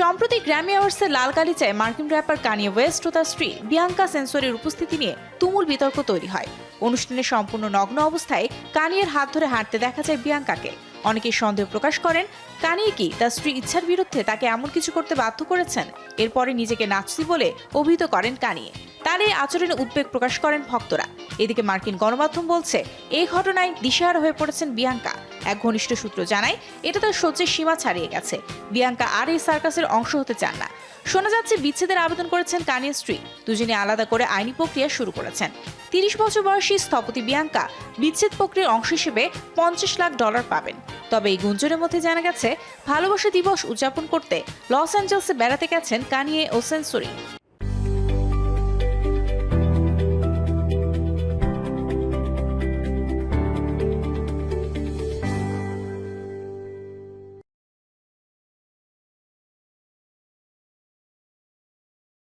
সম্প্রতি গ্র্যামি অ্যাওয়ার্ডসে লাল গালিচায় মার্কিন wrapper কানিয়ে West ও তার স্ত্রী বিয়াঙ্কা সেন্সরের উপস্থিতি নিয়ে তুমুল বিতর্ক তৈরি হয়। অনুষ্ঠানে সম্পূর্ণ নগ্ন অবস্থায় কানিয়ের হাত ধরে হাঁটতে দেখা যায় বিয়াঙ্কাকে অনেকেই সন্দেহ প্রকাশ করেন কানিয়ে কি তার স্ত্রী ইচ্ছার বিরুদ্ধে তাকে এমন কিছু করতে বাধ্য করেছেন? এরপরে নিজেকে নাচছি বলে অভিহিত করেন কানিয়ে তার এই আচরণে উদ্বেগ প্রকাশ করেন ভক্তরা। এদিকে মার্কিন গণমাধ্যম বলছে, এই ঘটনায় দিশেহারা হয়ে পড়েছেন বিয়াঙ্কা। এক ঘনিষ্ঠ সূত্র জানায়, এটা তার সহ্যের সীমা ছাড়িয়ে গেছে। বিয়াঙ্কা আর এই সার্কাসের অংশ হতে চান না। শোনা যাচ্ছে, বিচ্ছেদের আবেদন করেছেন কানিয়ে স্ত্রী। দুজনে আলাদা করে আইনি প্রক্রিয়া শুরু করেছেন। তিরিশ বছর বয়সী স্থপতি বিয়াঙ্কা বিচ্ছেদ প্রক্রিয়ার অংশ হিসেবে পঞ্চাশ লাখ ডলার পাবেন। তবে এই গুঞ্জনের মধ্যে জানা গেছে, ভালোবাসা দিবস উদযাপন করতে লস অ্যাঞ্জেলসে বেড়াতে গেছেন কানিয়ে ও সেন্সরি।